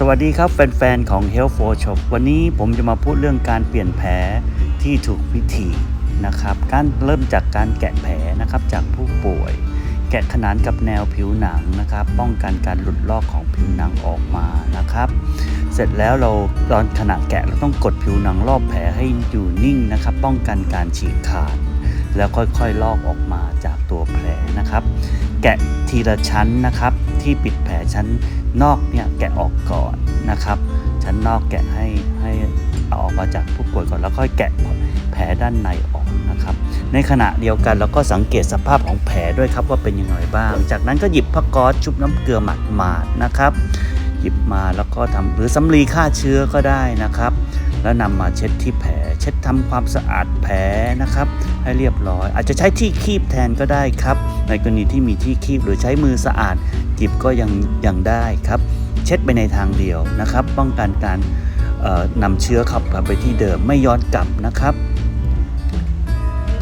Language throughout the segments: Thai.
สวัสดีครับแฟนๆของ Health for Shop วันนี้ผมจะมาพูดเรื่องการเปลี่ยนแผลที่ถูกวิธีนะครับ การเริ่มจากการแกะแผลนะครับจากผู้ป่วย แกะขนานกับแนวผิวหนังนะครับ ป้องกันการหลุดลอกของผิวหนังออกมานะครับ เสร็จแล้วเราตอนขณะแกะเราต้องกดผิวหนังรอบแผลให้อยู่นิ่งนะครับ ป้องกันการฉีกขาด แล้วค่อยๆลอกออกมาจากตัวแผลนะครับ แกะทีละชั้นนะครับที่ปิดแผลชั้น นอกเนี่ยแกะออกก่อนนะครับ ชั้นนอกแกะให้ให้เอาออกมาจากผู้ป่วยก่อนแล้วค่อยแกะแผลด้านในออกนะครับ ในขณะเดียวกันเราก็สังเกตสภาพของแผลด้วยครับว่าเป็นยังไงบ้าง จากนั้นก็หยิบผ้าก๊อซชุบน้ำเกลือหมาดๆนะครับ หยิบมาแล้วก็ทำหรือสำลีฆ่าเชื้อก็ได้นะครับ แล้วนำมาเช็ดที่แผล เช็ดทำความสะอาดแผลนะครับ ให้เรียบร้อย อาจจะใช้ที่คีบแทนก็ได้ครับ ในกรณีที่มีที่คีบหรือใช้มือสะอาดจิบก็ยังยังได้ครับ เช็ดไปในทางเดียวนะครับ ป้องกันการนำเชื้อข้ากลับไปที่เดิมไม่ย้อนกลับนะครับ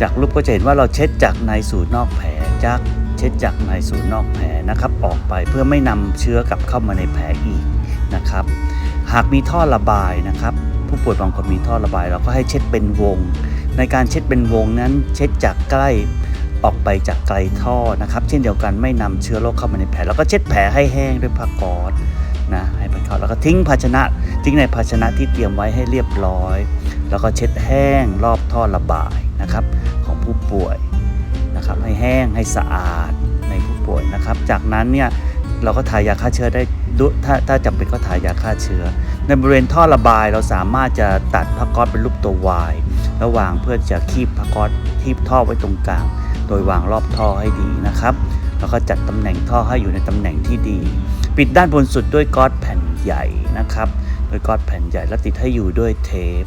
จากรูปก็จะเห็นว่าเราเช็ดจากในสู่นอกแผลจากเช็ดจากในสู่นอกแผลนะครับ ออกไปเพื่อไม่นำเชื้อกลับเข้ามาในแผลอีกนะครับ หากมีท่อระบายนะครับ ผู้ป่วยบางคนมีท่อระบาย เราก็ให้เช็ดเป็นวง ในการเช็ดเป็นวงนั้นเช็ดจากใกล้ออกไปจากไกลท่อนะครับ เช่นเดียวกันไม่นำเชื้อโรคเข้ามาในแผลแล้วก็เช็ดแผลให้แห้งด้วยผ้ากอซนะให้ผ้ากอซแล้วก็ทิ้งภาชนะ ทิ้งในภาชนะที่เตรียมไว้ให้เรียบร้อย แล้วก็เช็ดแห้งรอบท่อระบายนะครับ ของผู้ป่วยนะครับให้แห้งให้สะอาดในผู้ป่วยนะครับ จากนั้นเนี่ย เราก็ทายาฆ่าเชื้อได้ถ้าถ้าจำเป็นก็ทายาฆ่าเชื้อ ในบริเวณท่อระบายเราสามารถจะตัดผ้าก๊อซเป็นรูปตัว Y แล้ววางเพื่อจะคีบผ้าก๊อซคีบท่อไว้ตรงกลาง โดยวางรอบท่อให้ดีนะครับ แล้วก็จัดตำแหน่งท่อให้อยู่ในตำแหน่งที่ดี ปิดด้านบนสุดด้วยก๊อซแผ่นใหญ่นะครับ โดยก๊อซแผ่นใหญ่แล้วติดให้อยู่ด้วยเทป